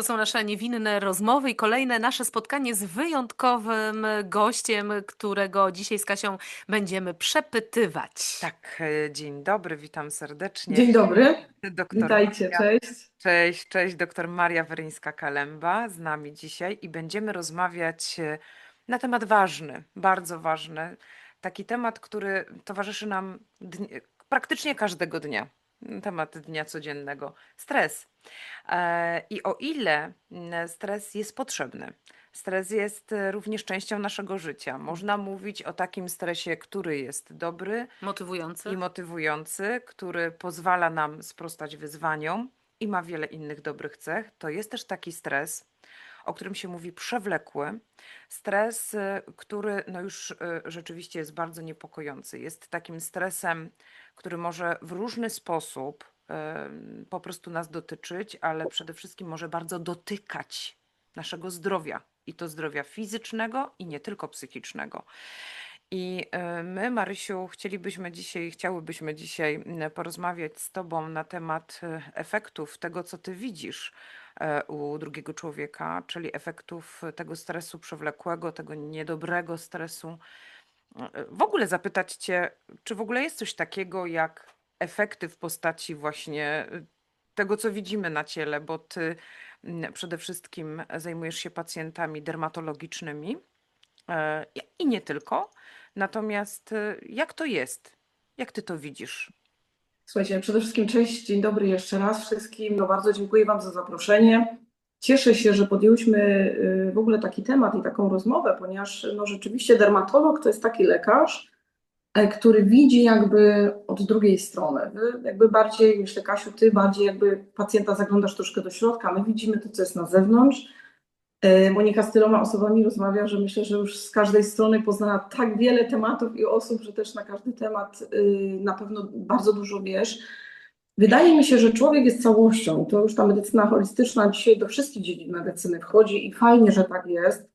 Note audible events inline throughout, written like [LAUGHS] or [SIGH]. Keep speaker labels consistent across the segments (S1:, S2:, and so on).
S1: To są nasze niewinne rozmowy i kolejne nasze spotkanie z wyjątkowym gościem, którego dzisiaj z Kasią będziemy przepytywać.
S2: Tak, e, dzień dobry, witam serdecznie.
S3: Dzień dobry,
S2: Doktor
S3: witajcie,
S2: Maria,
S3: cześć.
S2: cześć, cześć, doktor Maria Weryńska-Kalemba z nami dzisiaj i będziemy rozmawiać e, na temat ważny, bardzo ważny. Taki temat, który towarzyszy nam dni- praktycznie każdego dnia. Temat dnia codziennego. Stres. E, I o ile mm, stres jest potrzebny, stres jest e, również częścią naszego życia. Można mówić o takim stresie, który jest dobry,
S1: Motywujący.
S2: i motywujący, który pozwala nam sprostać wyzwaniom i ma wiele innych dobrych cech, to jest też taki stres, o którym się mówi przewlekły. Stres, y, który no już rzeczywiście jest bardzo niepokojący. Jest takim stresem, który może w różny sposób po prostu nas dotyczyć, ale przede wszystkim może bardzo dotykać naszego zdrowia. I to zdrowia fizycznego i nie tylko psychicznego. I e, my, Marysiu, chcielibyśmy dzisiaj, chciałybyśmy dzisiaj porozmawiać z Tobą na temat e, efektów tego, co Ty widzisz e, u drugiego człowieka, czyli efektów tego stresu przewlekłego, tego niedobrego stresu. W ogóle zapytać Cię, czy w ogóle jest coś takiego jak efekty w postaci właśnie e, tego, co widzimy na ciele, bo Ty m, przede wszystkim zajmujesz się pacjentami dermatologicznymi e, i i nie tylko. Natomiast y, jak to jest? Jak ty to widzisz?
S3: Słuchajcie, przede wszystkim cześć, dzień dobry jeszcze raz wszystkim. No bardzo dziękuję Wam za zaproszenie. Cieszę się, że podjęłyśmy y, w ogóle taki temat i taką rozmowę, ponieważ no rzeczywiście dermatolog to jest taki lekarz, e, który widzi jakby od drugiej strony. Jakby bardziej, myślę Kasiu, Ty bardziej jakby pacjenta zaglądasz troszkę do środka, my widzimy to, co jest na zewnątrz. E, Monika z tyloma osobami rozmawia, że myślę, że już z każdej strony poznała tak wiele tematów i osób, że też na każdy temat y, na pewno bardzo dużo wiesz. Wydaje mi się, że człowiek jest całością. To już ta medycyna holistyczna dzisiaj do wszystkich dziedzin medycyny wchodzi i fajnie, że tak jest.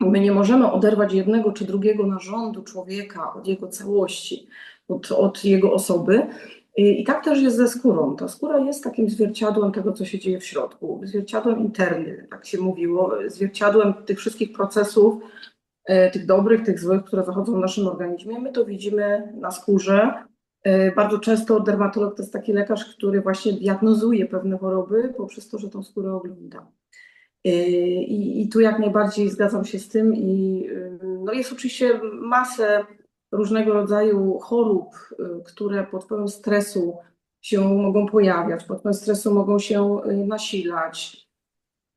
S3: My nie możemy oderwać jednego czy drugiego narządu człowieka od jego całości, od, od jego osoby. I, I tak też jest ze skórą. Ta skóra jest takim zwierciadłem tego, co się dzieje w środku, zwierciadłem internym, tak się mówiło, zwierciadłem tych wszystkich procesów, e, tych dobrych, tych złych, które zachodzą w naszym organizmie. My to widzimy na skórze. E, Bardzo często dermatolog to jest taki lekarz, który właśnie diagnozuje pewne choroby poprzez to, że tą skórę ogląda. E, I, I tu jak najbardziej zgadzam się z tym i y, no jest oczywiście masę różnego rodzaju chorób, y, które pod wpływem stresu się mogą pojawiać, pod wpływem stresu mogą się y, nasilać.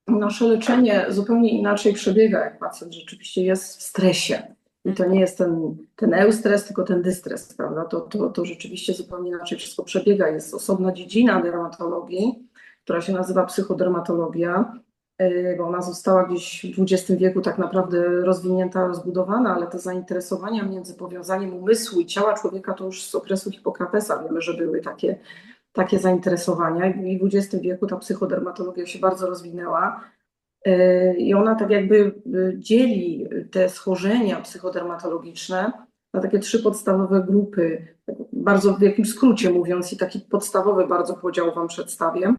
S3: Nasze leczenie zupełnie inaczej przebiega, jak pacjent rzeczywiście jest w stresie. I to nie jest ten, ten eustres, tylko ten dystres, prawda? To, to, to rzeczywiście zupełnie inaczej wszystko przebiega. Jest osobna dziedzina dermatologii, która się nazywa psychodermatologia, y, bo ona została gdzieś w XX wieku tak naprawdę rozwinięta, rozbudowana, ale te zainteresowania między powiązaniem umysłu i ciała człowieka to już z okresu Hipokratesa wiemy, że były takie, takie zainteresowania. I w XX wieku ta psychodermatologia się bardzo rozwinęła. Y, I ona tak jakby y, dzieli te schorzenia psychodermatologiczne na takie trzy podstawowe grupy, tak bardzo w jakim skrócie mówiąc, i taki podstawowy bardzo podział Wam przedstawię.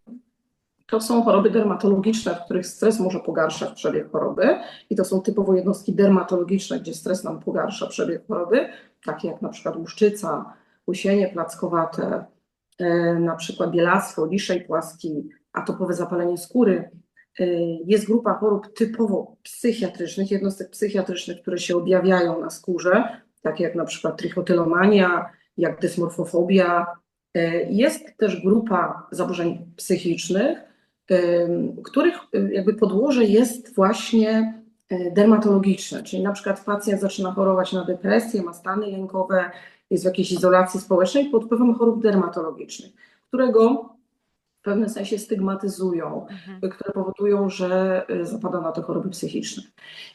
S3: To są choroby dermatologiczne, w których stres może pogarszać przebieg choroby, i to są typowo jednostki dermatologiczne, gdzie stres nam pogarsza przebieg choroby, takie jak na przykład łuszczyca, łusienie plackowate, e, na przykład bielactwo, liszej płaski, atopowe zapalenie skóry. E, Jest grupa chorób typowo psychiatrycznych, jednostek psychiatrycznych, które się objawiają na skórze, takie jak na przykład trichotylomania, jak dysmorfofobia. E, Jest też grupa zaburzeń psychicznych, em, których jakby podłoże jest właśnie dermatologiczne, czyli na przykład pacjent zaczyna chorować na depresję, ma stany lękowe, jest w jakiejś izolacji społecznej pod wpływem chorób dermatologicznych, które go w pewnym sensie stygmatyzują,
S2: Mhm.
S3: które powodują, że y, zapada na te choroby psychiczne.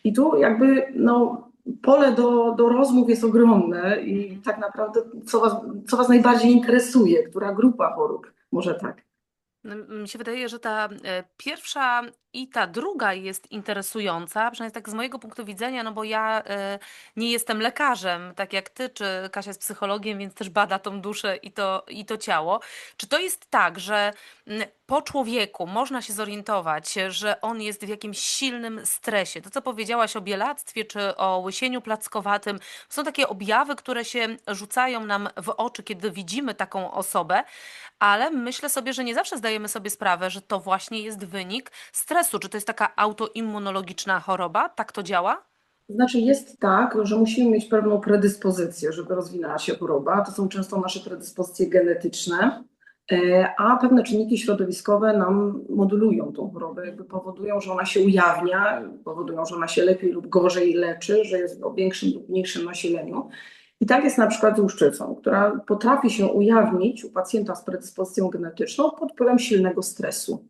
S3: I tu jakby no, pole do, do rozmów jest ogromne i tak naprawdę co was, co was najbardziej interesuje, która grupa chorób, może tak.
S1: No, Mi się wydaje, że ta e, pierwsza i ta druga jest interesująca, przynajmniej tak z mojego punktu widzenia, no bo ja e, nie jestem lekarzem, tak jak ty, czy Kasia jest psychologiem, więc też bada tą duszę i to, i to ciało. Czy to jest tak, że po człowieku można się zorientować, że on jest w jakimś silnym stresie? To, co powiedziałaś o bielactwie czy o łysieniu plackowatym, są takie objawy, które się rzucają nam w oczy, kiedy widzimy taką osobę, ale myślę sobie, że nie zawsze zdajemy sobie sprawę, że to właśnie jest wynik stresu. Czy to jest taka autoimmunologiczna choroba? Tak to działa?
S3: Znaczy jest tak, że musimy mieć pewną predyspozycję, żeby rozwinęła się choroba. To są często nasze predyspozycje genetyczne, a pewne czynniki środowiskowe nam modulują tą chorobę, jakby powodują, że ona się ujawnia, powodują, że ona się lepiej lub gorzej leczy, że jest o większym lub mniejszym nasileniu. I tak jest na przykład z łuszczycą, która potrafi się ujawnić u pacjenta z predyspozycją genetyczną pod wpływem silnego stresu.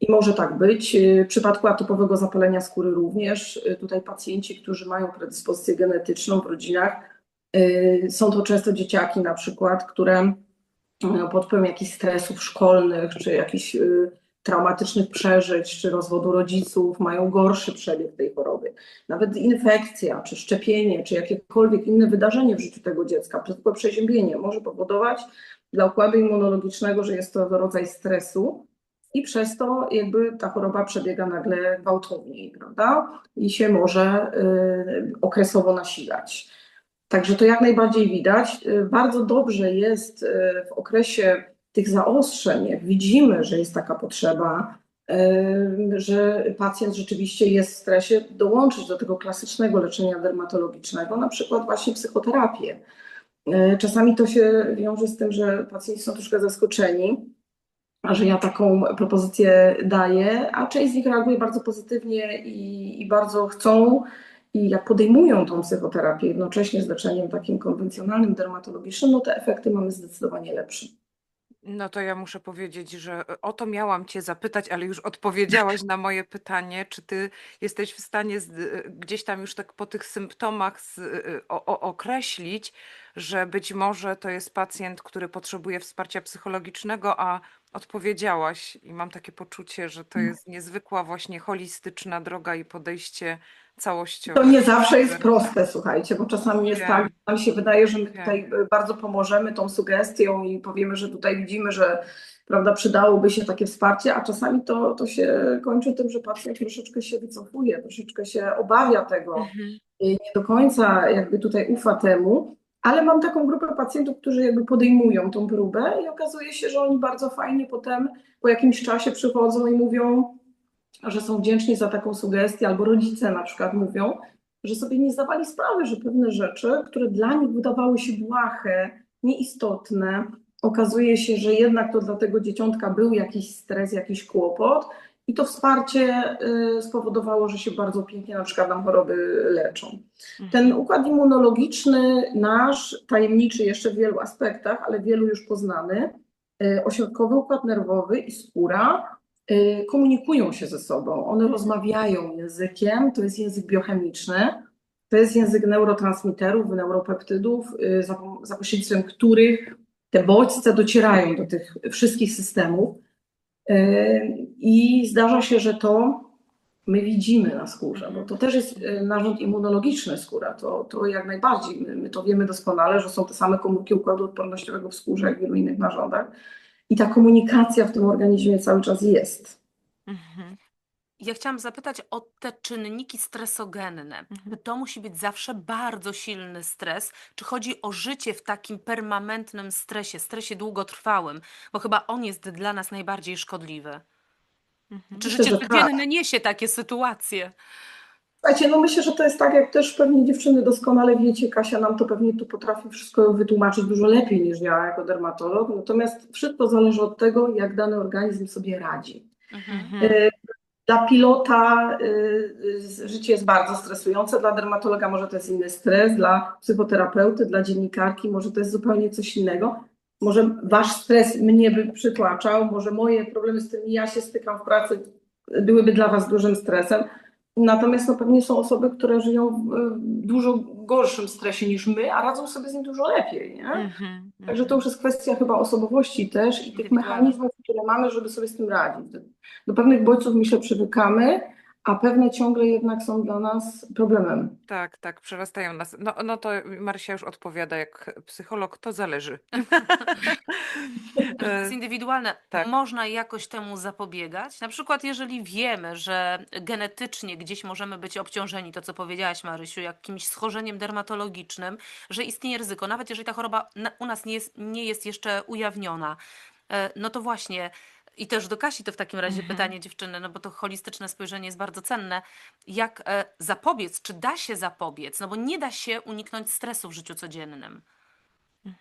S3: I może tak być. W przypadku atypowego zapalenia skóry również. Tutaj pacjenci, którzy mają predyspozycję genetyczną w rodzinach, są to często dzieciaki na przykład, które pod wpływem jakichś stresów szkolnych, czy jakichś y, traumatycznych przeżyć, czy rozwodu rodziców mają gorszy przebieg tej choroby. Nawet infekcja, czy szczepienie, czy jakiekolwiek inne wydarzenie w życiu tego dziecka, przykład przeziębienie może powodować dla układu immunologicznego, że jest to rodzaj stresu, i przez to jakby ta choroba przebiega nagle gwałtowniej, prawda? I się może y, okresowo nasilać. Także to jak najbardziej widać. Y, Bardzo dobrze jest y, w okresie tych zaostrzeń, jak widzimy, że jest taka potrzeba, y, że pacjent rzeczywiście jest w stresie, dołączyć do tego klasycznego leczenia dermatologicznego, na przykład właśnie psychoterapię. Czasami to się wiąże z tym, że pacjenci są troszkę zaskoczeni, że ja taką propozycję daję, a część z nich reaguje bardzo pozytywnie i, i bardzo chcą. I jak podejmują tą psychoterapię jednocześnie z leczeniem takim konwencjonalnym, dermatologicznym, no te efekty mamy zdecydowanie lepsze.
S2: No to ja muszę powiedzieć, że o to miałam Cię zapytać, ale już odpowiedziałaś na moje pytanie, czy Ty jesteś w stanie z, gdzieś tam już tak po tych symptomach z, o, o, określić, że być może to jest pacjent, który potrzebuje wsparcia psychologicznego, a odpowiedziałaś i mam takie poczucie, że to jest niezwykła właśnie holistyczna droga i podejście całościowe.
S3: To nie zawsze jest proste, słuchajcie, bo czasami jest tak, że nam się wydaje, że my tutaj e, bardzo pomożemy tą sugestią i powiemy, że tutaj widzimy, że prawda, przydałoby się takie wsparcie, a czasami to, to się kończy tym, że pacjent troszeczkę się wycofuje, troszeczkę się obawia tego,
S2: Mhm.
S3: i nie do końca jakby tutaj ufa temu, ale mam taką grupę pacjentów, którzy jakby podejmują tą próbę i okazuje się, że oni bardzo fajnie potem po jakimś czasie przychodzą i mówią, że są wdzięczni za taką sugestię, albo rodzice na przykład mówią, że sobie nie zdawali sprawy, że pewne rzeczy, które dla nich wydawały się błahe, nieistotne, okazuje się, że jednak to dla tego dzieciątka był jakiś stres, jakiś kłopot i to wsparcie y, spowodowało, że się bardzo pięknie na przykład nam choroby leczą. Ten układ immunologiczny nasz, tajemniczy jeszcze w wielu aspektach, ale wielu już poznany, y, ośrodkowy układ nerwowy i skóra komunikują się ze sobą. One rozmawiają językiem, to jest język biochemiczny, to jest język neurotransmiterów, neuropeptydów, y, za, pośrednictwem których te bodźce docierają do tych wszystkich systemów. Y, I zdarza się, że to my widzimy na skórze, bo to też jest y, narząd immunologiczny skóra, to, to jak najbardziej, my, my to wiemy doskonale, że są te same komórki układu odpornościowego w skórze, jak w wielu innych narządach i ta komunikacja w tym organizmie cały czas jest.
S2: Mhm.
S1: Ja chciałam zapytać o te czynniki stresogenne. Czy to musi być zawsze bardzo silny stres? Czy chodzi o życie w takim permanentnym stresie, stresie długotrwałym? Bo chyba on jest dla nas najbardziej szkodliwy.
S2: Mhm.
S1: Czy
S3: Myślę,
S1: życie
S3: że tak.
S1: codzienne niesie takie sytuacje?
S3: Słuchajcie, no myślę, że to jest tak, jak też pewnie dziewczyny doskonale wiecie, Kasia nam to pewnie tu potrafi wszystko wytłumaczyć dużo lepiej niż ja jako dermatolog, natomiast wszystko zależy od tego, jak dany organizm sobie radzi.
S2: Mhm.
S3: Y, Dla pilota y, y, życie jest bardzo stresujące, dla dermatologa może to jest inny stres, dla psychoterapeuty, dla dziennikarki może to jest zupełnie coś innego. Może wasz stres mnie by przytłaczał, może moje problemy, z którymi ja się stykam w pracy, byłyby dla was dużym stresem. Natomiast no, pewnie są osoby, które żyją w y, dużo gorszym stresie niż my, a radzą sobie z nim dużo lepiej. Nie?
S2: Mhm.
S3: Także to już jest kwestia chyba osobowości też i tych mechanizmów, które mamy, żeby sobie z tym radzić. Do, do pewnych bodźców myślę przywykamy, a pewne ciągle jednak są dla nas problemem.
S2: Tak, tak, przerastają nas. No, no to Marysia już odpowiada jak psycholog, to zależy. [LAUGHS] [LAUGHS]
S1: To
S2: E,
S1: jest indywidualne.
S2: tak.
S1: Można jakoś temu zapobiegać? Na przykład, jeżeli wiemy, że genetycznie gdzieś możemy być obciążeni, to co powiedziałaś, Marysiu, jakimś schorzeniem dermatologicznym, że istnieje ryzyko, nawet jeżeli ta choroba u nas nie jest, nie jest jeszcze ujawniona, e, no to właśnie. I też do Kasi to w takim razie
S2: Mhm.
S1: pytanie dziewczyny, no bo to holistyczne spojrzenie jest bardzo cenne. Jak e, zapobiec, czy da się zapobiec? No bo nie da się uniknąć stresu w życiu codziennym.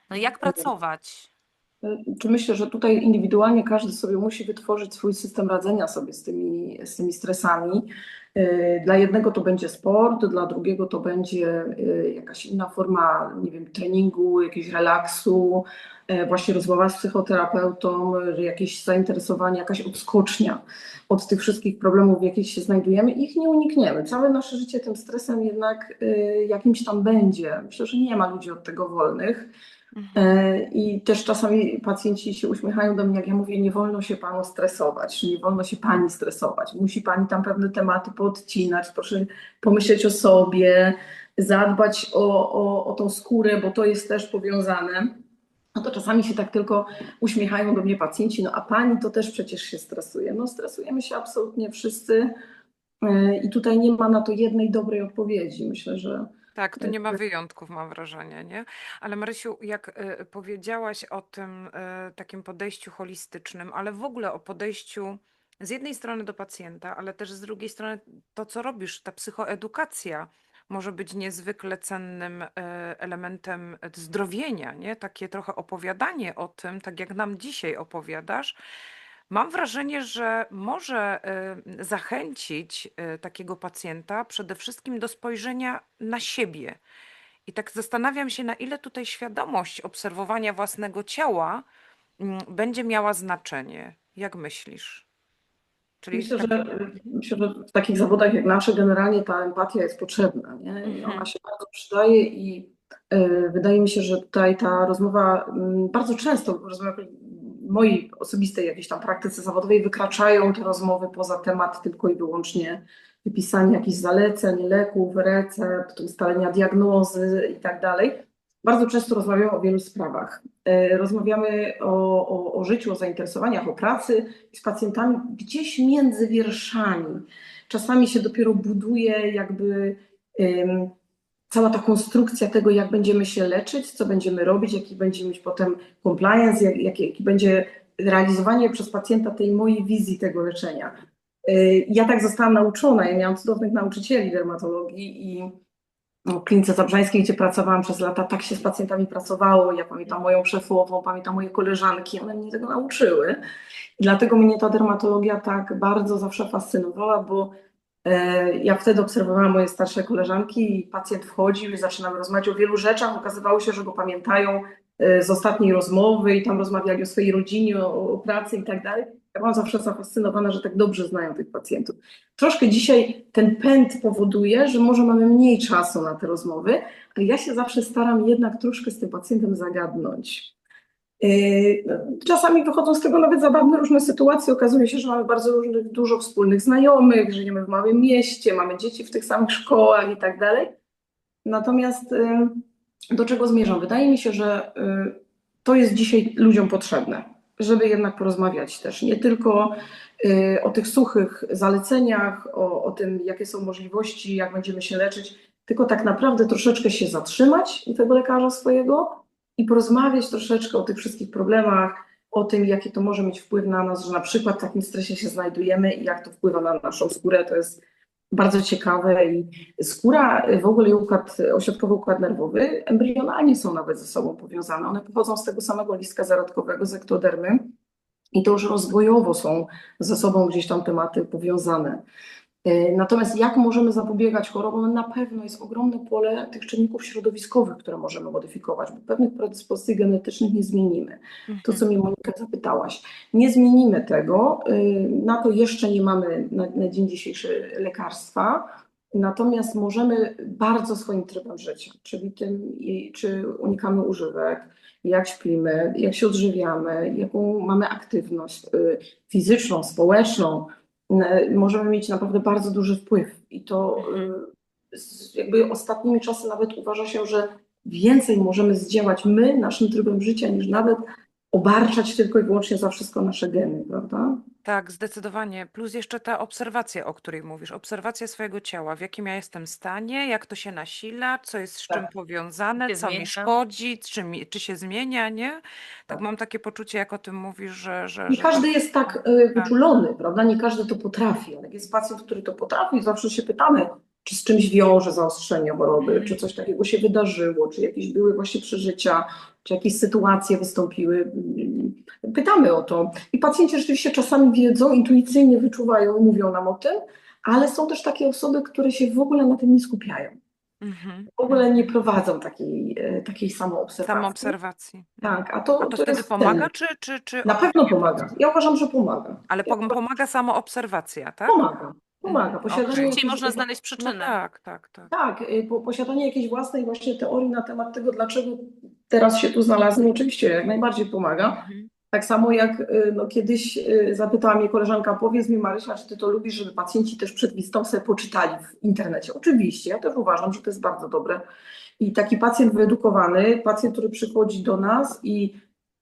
S1: No jak pracować?
S3: Czy myślę, że tutaj indywidualnie każdy sobie musi wytworzyć swój system radzenia sobie z tymi, z tymi stresami. Yy, Dla jednego to będzie sport, dla drugiego to będzie jakaś inna forma, nie wiem, treningu, jakiegoś relaksu, właśnie rozmowa z psychoterapeutą, jakieś zainteresowanie, jakaś odskocznia od tych wszystkich problemów, w jakich się znajdujemy. Ich nie unikniemy. Całe nasze życie tym stresem jednak yy, jakimś tam będzie. Myślę, że nie ma ludzi od tego wolnych. E, I też czasami pacjenci się uśmiechają do mnie, jak ja mówię, nie wolno się panu stresować, nie wolno się pani stresować. Musi pani tam pewne tematy podcinać, proszę pomyśleć o sobie, zadbać o, o, o tą skórę, bo to jest też powiązane. No to czasami się tak tylko uśmiechają do mnie pacjenci, no a pani to też przecież się stresuje. No stresujemy się absolutnie wszyscy e, i tutaj nie ma na to jednej dobrej odpowiedzi. Myślę, że
S2: Tak, to nie ma wyjątków, mam wrażenie, nie? Ale Marysiu, jak e, powiedziałaś o tym e, takim podejściu holistycznym, ale w ogóle o podejściu z jednej strony do pacjenta, ale też z drugiej strony to, co robisz, ta psychoedukacja może być niezwykle cennym e, elementem zdrowienia, nie? Takie trochę opowiadanie o tym, tak jak nam dzisiaj opowiadasz. Mam wrażenie, że może y, zachęcić y, takiego pacjenta przede wszystkim do spojrzenia na siebie. I tak zastanawiam się, na ile tutaj świadomość obserwowania własnego ciała mm, będzie miała znaczenie. Jak myślisz? Czyli
S3: Myślę, że, myślę, że w takich zawodach jak nasze generalnie ta empatia jest potrzebna, nie? I
S2: Mhm.
S3: ona się bardzo przydaje i e, wydaje mi się, że tutaj ta rozmowa m, bardzo często, rozmowy w mojej osobistej jakiejś tam praktyce zawodowej wykraczają te rozmowy poza temat tylko i wyłącznie wypisania jakichś zaleceń, leków, recept, ustalenia diagnozy i tak dalej. Bardzo często rozmawiamy o wielu sprawach. E, Rozmawiamy o, o, o życiu, o zainteresowaniach, o pracy z pacjentami gdzieś między wierszami. Czasami się dopiero buduje jakby em, cała ta konstrukcja tego, jak będziemy się leczyć, co będziemy robić, jaki będzie mieć potem compliance, jak, jak, będzie realizowanie przez pacjenta tej mojej wizji tego leczenia. Y, Ja tak zostałam nauczona, ja miałam cudownych nauczycieli dermatologii i w klinice zabrzańskiej, gdzie pracowałam przez lata, tak się z pacjentami pracowało. Ja pamiętam moją szefową, pamiętam moje koleżanki, one mnie tego nauczyły. I dlatego mnie ta dermatologia tak bardzo zawsze fascynowała, bo e, ja wtedy obserwowałam moje starsze koleżanki i pacjent wchodził i zaczynamy rozmawiać o wielu rzeczach. Okazywało się, że go pamiętają z ostatniej rozmowy i tam rozmawiali o swojej rodzinie, o, o pracy i tak dalej. Ja byłam zawsze zafascynowana, że tak dobrze znają tych pacjentów. Troszkę dzisiaj ten pęd powoduje, że może mamy mniej czasu na te rozmowy, ale ja się zawsze staram jednak troszkę z tym pacjentem zagadnąć. Yy, Czasami wychodzą z tego nawet zabawne różne sytuacje. Okazuje się, że mamy bardzo różnych, dużo wspólnych znajomych, żyjemy w małym mieście, mamy dzieci w tych samych szkołach i tak dalej. Natomiast yy, do czego zmierzam? Wydaje mi się, że yy, to jest dzisiaj ludziom potrzebne, żeby jednak porozmawiać też nie tylko yy, o tych suchych zaleceniach, o, o tym, jakie są możliwości, jak będziemy się leczyć, tylko tak naprawdę troszeczkę się zatrzymać u tego lekarza swojego i porozmawiać troszeczkę o tych wszystkich problemach, o tym, jaki to może mieć wpływ na nas, że na przykład w takim stresie się znajdujemy i jak to wpływa na naszą skórę. To jest bardzo ciekawe i skóra, w ogóle i układ, ośrodkowy układ nerwowy embrionalnie są nawet ze sobą powiązane. One pochodzą z tego samego listka zarodkowego, z ektodermy i to już rozwojowo są ze sobą gdzieś tam tematy powiązane. E, Natomiast jak możemy zapobiegać chorobom? Na pewno jest ogromne pole tych czynników środowiskowych, które możemy modyfikować, bo pewnych predyspozycji genetycznych nie zmienimy. To, co mnie Monika zapytałaś. Nie zmienimy tego, y, na to jeszcze nie mamy na, na dzień dzisiejszy lekarstwa, natomiast możemy bardzo swoim trybem życia, czyli tym, czy unikamy używek, jak śpimy, jak się odżywiamy, jaką mamy aktywność y, fizyczną, społeczną, e, możemy mieć naprawdę bardzo duży wpływ. I to z- jakby ostatnimi czasy nawet uważa się, że więcej możemy zdziałać my naszym trybem życia, niż nawet obarczać tylko i wyłącznie za wszystko nasze geny, prawda?
S2: Tak, zdecydowanie. Plus jeszcze ta obserwacja, o której mówisz. Obserwacja swojego ciała, w jakim ja jestem stanie, jak to się nasila, co jest z czym
S3: Tak.
S2: powiązane,
S1: Się
S2: co mi
S1: zmienia.
S2: szkodzi, czy, mi, czy się zmienia, nie? Tak
S3: Tak.
S2: mam takie poczucie, jak o tym mówisz, że... że,
S3: Nie
S2: że
S3: każdy jest tak wyczulony, prawda? Nie każdy to potrafi, ale jest pacjent, który to potrafi, zawsze się pytamy, czy z czymś wiąże zaostrzenie choroby, czy coś takiego się wydarzyło, czy jakieś były właśnie przeżycia, czy jakieś sytuacje wystąpiły. Pytamy o to. I pacjenci rzeczywiście czasami wiedzą, intuicyjnie wyczuwają, mówią nam o tym, ale są też takie osoby, które się w ogóle na tym nie skupiają.
S2: Mhm.
S3: W ogóle nie prowadzą takiej, e, takiej samoobserwacji.
S2: Samoobserwacji.
S3: Tak, a to,
S2: A to
S3: to
S2: wtedy pomaga,
S3: ten.
S2: czy, czy, czy
S3: Na pewno pomaga. Ja uważam, że pomaga.
S2: Ale
S3: Ja
S2: pom- pomaga samoobserwacja, tak?
S3: Pomaga, pomaga.
S2: Mhm,
S3: Posiadanie jakiejś-
S1: można znaleźć
S2: No
S1: przyczynę.
S2: tak, tak, tak.
S3: Tak, y, po, posiadanie jakiejś własnej właśnie teorii na temat tego, dlaczego teraz się tu znalazłem, oczywiście jak najbardziej pomaga.
S2: Mhm.
S3: Tak samo jak no, kiedyś zapytała mnie koleżanka, powiedz mi Marysia, czy ty to lubisz, żeby pacjenci też przed wizytą sobie poczytali w internecie? Oczywiście, ja też uważam, że to jest bardzo dobre. I taki pacjent wyedukowany, pacjent, który przychodzi do nas i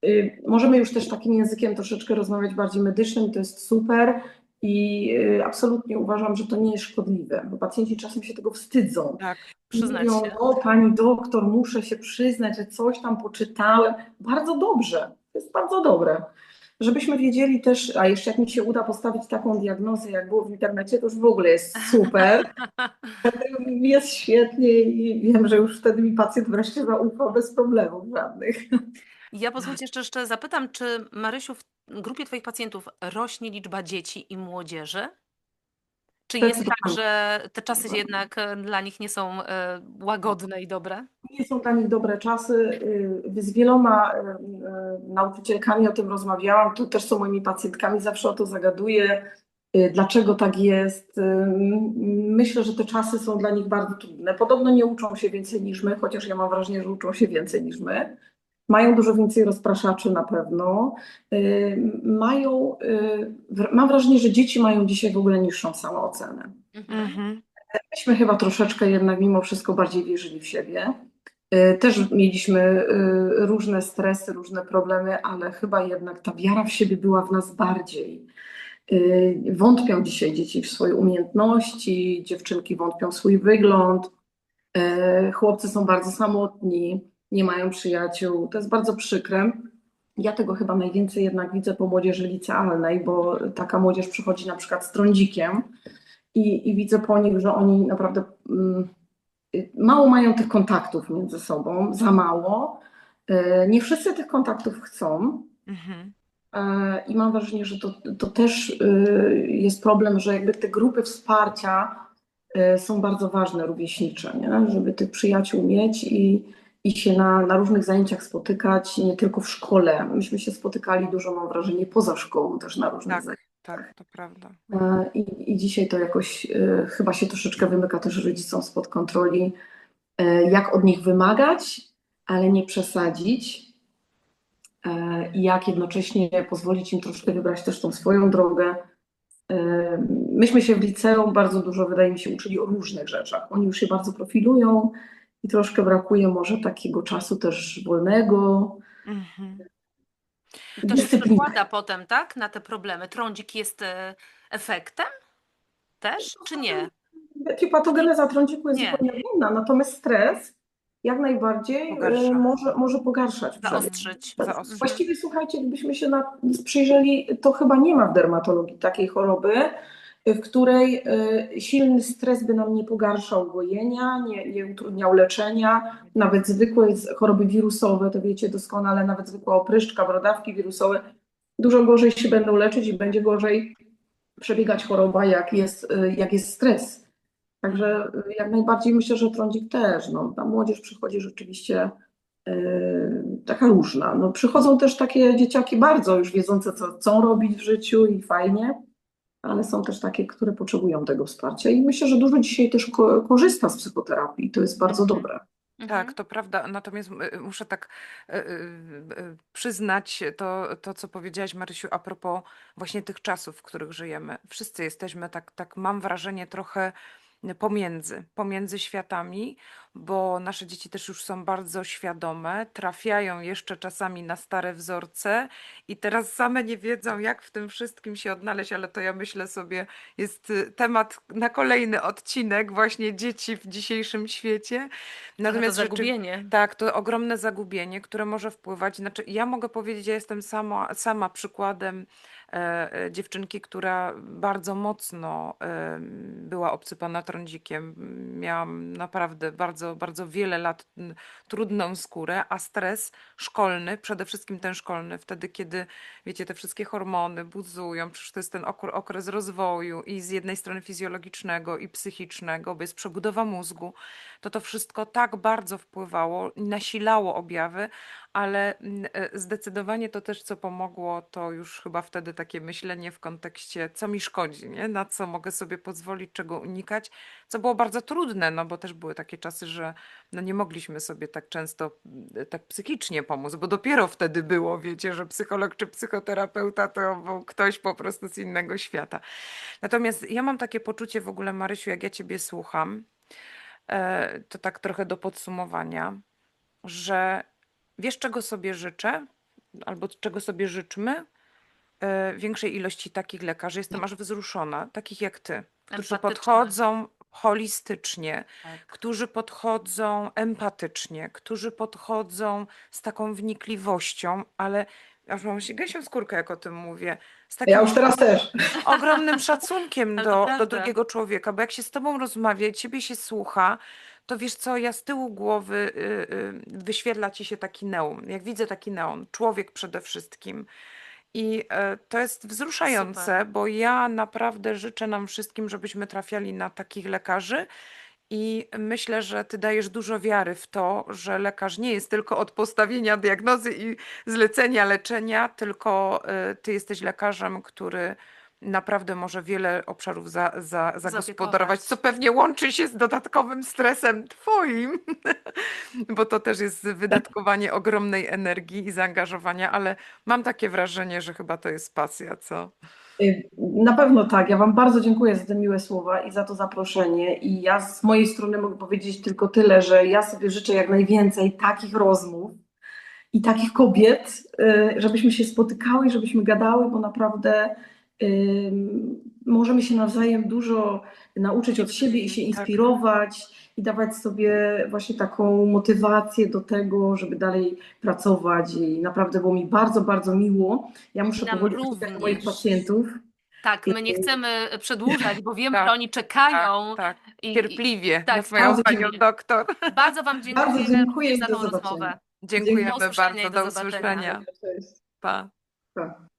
S3: y, możemy już też takim językiem troszeczkę rozmawiać bardziej medycznym, to jest super. I y, absolutnie uważam, że to nie jest szkodliwe, bo pacjenci czasem się tego wstydzą.
S2: Tak.
S1: Przyznać
S3: Mówią,
S1: się.
S3: o pani doktor, muszę się przyznać, że coś tam poczytałem. Bardzo dobrze, to jest bardzo dobre. Żebyśmy wiedzieli też, a jeszcze jak mi się uda postawić taką diagnozę, jak było w internecie, to już w ogóle jest super. [LAUGHS] [LAUGHS] Jest świetnie i wiem, że już wtedy mi pacjent wreszcie zaufa bez problemów żadnych.
S1: Ja pozwólcie jeszcze, jeszcze zapytam, czy Marysiu w grupie Twoich pacjentów rośnie liczba dzieci i młodzieży? Czy jest tak, że te czasy jednak e, dla nich nie są e, łagodne i dobre?
S3: Nie są dla nich dobre czasy. Y, Z wieloma y, nauczycielkami o tym rozmawiałam, to też są moimi pacjentkami, zawsze o to zagaduję. Y, Dlaczego tak jest? Y, Myślę, że te czasy są dla nich bardzo trudne. Podobno nie uczą się więcej niż my, chociaż ja mam wrażenie, że uczą się więcej niż my. Mają dużo więcej rozpraszaczy na pewno. Y, Mają, y, mam wrażenie, że dzieci mają dzisiaj w ogóle niższą samoocenę.
S2: Mhm.
S3: Myśmy chyba troszeczkę jednak mimo wszystko bardziej wierzyli w siebie. Y, Też mieliśmy różne stresy, różne problemy, ale chyba jednak ta wiara w siebie była w nas bardziej. Wątpią dzisiaj dzieci w swoje umiejętności, dziewczynki wątpią w swój wygląd, chłopcy są bardzo samotni, nie mają przyjaciół. To jest bardzo przykre. Ja tego chyba najwięcej jednak widzę po młodzieży licealnej, bo taka młodzież przychodzi na przykład z trądzikiem i, i widzę po nich, że oni naprawdę mm, mało mają tych kontaktów między sobą, za mało. Y, Nie wszyscy tych kontaktów chcą.
S2: Mhm.
S3: E, I mam wrażenie, że to, to też y, jest problem, że jakby te grupy wsparcia są bardzo ważne, rówieśnicze, nie? żeby tych przyjaciół mieć i, i się na, na różnych zajęciach spotykać, nie tylko w szkole. Myśmy się spotykali dużo, mam wrażenie, poza szkołą też na różnych
S2: Tak.
S3: zajęciach.
S2: Tak, to prawda.
S3: E, I, I dzisiaj to jakoś e, chyba się troszeczkę wymyka też rodzicom spod kontroli, e, jak od nich wymagać, ale nie przesadzić. I jak jednocześnie pozwolić im troszkę wybrać też tą swoją drogę. Myśmy się w liceum bardzo dużo, wydaje mi się, uczyli o różnych rzeczach. Oni już się bardzo profilują i troszkę brakuje może takiego czasu też wolnego.
S2: Mhm.
S1: To się przekłada potem, tak, na te problemy. Trądzik jest e, efektem też, czy nie?
S3: Wiecie, patogeneza trądziku jest
S1: Nie.
S3: zupełnie inna, natomiast stres jak najbardziej
S2: Pogarsza.
S3: e, może, może pogarszać.
S1: Zaostrzyć.
S2: Zaostrzyć.
S3: Właściwie słuchajcie, gdybyśmy się na, przyjrzeli, to chyba nie ma w dermatologii takiej choroby, w której e, silny stres by nam nie pogarszał gojenia, nie, nie utrudniał leczenia, nawet zwykłe choroby wirusowe, to wiecie doskonale, nawet zwykła opryszczka, brodawki wirusowe, dużo gorzej się będą leczyć i będzie gorzej przebiegać choroba, jak jest, e, jak jest stres. Także e, jak najbardziej myślę, że trądzik też. No, ta młodzież przychodzi rzeczywiście e, taka różna. No, przychodzą też takie dzieciaki bardzo już wiedzące, co chcą robić w życiu i fajnie, ale są też takie, które potrzebują tego wsparcia. I myślę, że dużo dzisiaj też ko- korzysta z psychoterapii. To jest bardzo dobre.
S2: Tak,
S1: Mhm.
S2: to prawda. Natomiast y, muszę tak y, y, przyznać to, to, co powiedziałaś, Marysiu, a propos właśnie tych czasów, w których żyjemy. Wszyscy jesteśmy tak, tak mam wrażenie, trochę pomiędzy, pomiędzy światami, bo nasze dzieci też już są bardzo świadome, trafiają jeszcze czasami na stare wzorce i teraz same nie wiedzą, jak w tym wszystkim się odnaleźć, ale to ja myślę sobie, jest y, temat na kolejny odcinek, właśnie dzieci w dzisiejszym świecie.
S1: Trochę to
S2: rzeczy-
S1: zagubienie.
S2: tak, to ogromne zagubienie, które może wpływać. Znaczy, ja mogę powiedzieć, ja jestem sama, sama przykładem dziewczynki, która bardzo mocno e, była obsypana trądzikiem. Miałam naprawdę bardzo, bardzo wiele lat trudną skórę, a stres szkolny, przede wszystkim ten szkolny, wtedy kiedy, wiecie, te wszystkie hormony buzują, przecież to jest ten okr- okres rozwoju i z jednej strony fizjologicznego i psychicznego, bo jest przebudowa mózgu, to to wszystko tak bardzo wpływało, nasilało objawy, ale mm, e, zdecydowanie to też, co pomogło, to już chyba wtedy takie myślenie w kontekście, co mi szkodzi, nie? na co mogę sobie pozwolić, czego unikać, co było bardzo trudne, no bo też były takie czasy, że no nie mogliśmy sobie tak często mm, tak psychicznie pomóc, bo dopiero wtedy było, wiecie, że psycholog czy psychoterapeuta to był ktoś po prostu z innego świata. Natomiast ja mam takie poczucie w ogóle, Marysiu, jak ja ciebie słucham, e, to tak trochę do podsumowania, że wiesz, czego sobie życzę, albo czego sobie życzmy? E, Większej ilości takich lekarzy. Jestem aż wzruszona, takich jak ty, którzy
S1: Empatyczne.
S2: podchodzą holistycznie,
S1: Tak.
S2: którzy podchodzą empatycznie, którzy podchodzą z taką wnikliwością, ale aż mam się gęsią skórkę, jak o tym mówię, z takim
S3: Ja już teraz też. [LAUGHS]
S2: ogromnym szacunkiem
S1: Ale to
S2: do, do
S1: prawda.
S2: drugiego człowieka, bo jak się z tobą rozmawia, i ciebie się słucha, to wiesz co, ja z tyłu głowy y, y, wyświetla ci się taki neon. Jak widzę taki neon, człowiek przede wszystkim. I e, to jest wzruszające,
S1: Super.
S2: bo ja naprawdę życzę nam wszystkim, żebyśmy trafiali na takich lekarzy. I myślę, że ty dajesz dużo wiary w to, że lekarz nie jest tylko od postawienia diagnozy i zlecenia leczenia, tylko y, ty jesteś lekarzem, który naprawdę może wiele obszarów za, za, zagospodarować, co pewnie łączy się z dodatkowym stresem twoim, [LAUGHS] bo to też jest wydatkowanie ogromnej energii i zaangażowania, ale mam takie wrażenie, że chyba to jest pasja, co?
S3: Y, Na pewno tak. Ja Wam bardzo dziękuję za te miłe słowa i za to zaproszenie. I ja z mojej strony mogę powiedzieć tylko tyle, że ja sobie życzę jak najwięcej takich rozmów i takich kobiet, y, żebyśmy się spotykały żebyśmy gadały, bo naprawdę możemy się nawzajem dużo nauczyć od siebie i się
S2: Tak.
S3: inspirować i dawać sobie właśnie taką motywację do tego, żeby dalej pracować. I naprawdę było mi bardzo, bardzo miło. Ja muszę powoli do moich pacjentów.
S1: Tak, my nie chcemy [LAUGHS] przedłużać, bo wiem,
S2: Tak,
S1: że oni czekają.
S2: Tak,
S1: i-
S2: cierpliwie
S1: tak,
S2: na swoją panią
S3: dziękuję.
S2: doktor.
S1: I [LAUGHS] bardzo Wam dziękuję,
S3: Bardzo dziękuję i
S1: za
S3: do
S1: tą rozmowę.
S2: Dziękujemy
S1: Do usłyszenia
S2: bardzo,
S1: i do
S2: do
S1: zobaczenia.
S2: usłyszenia. Pa.
S3: Pa.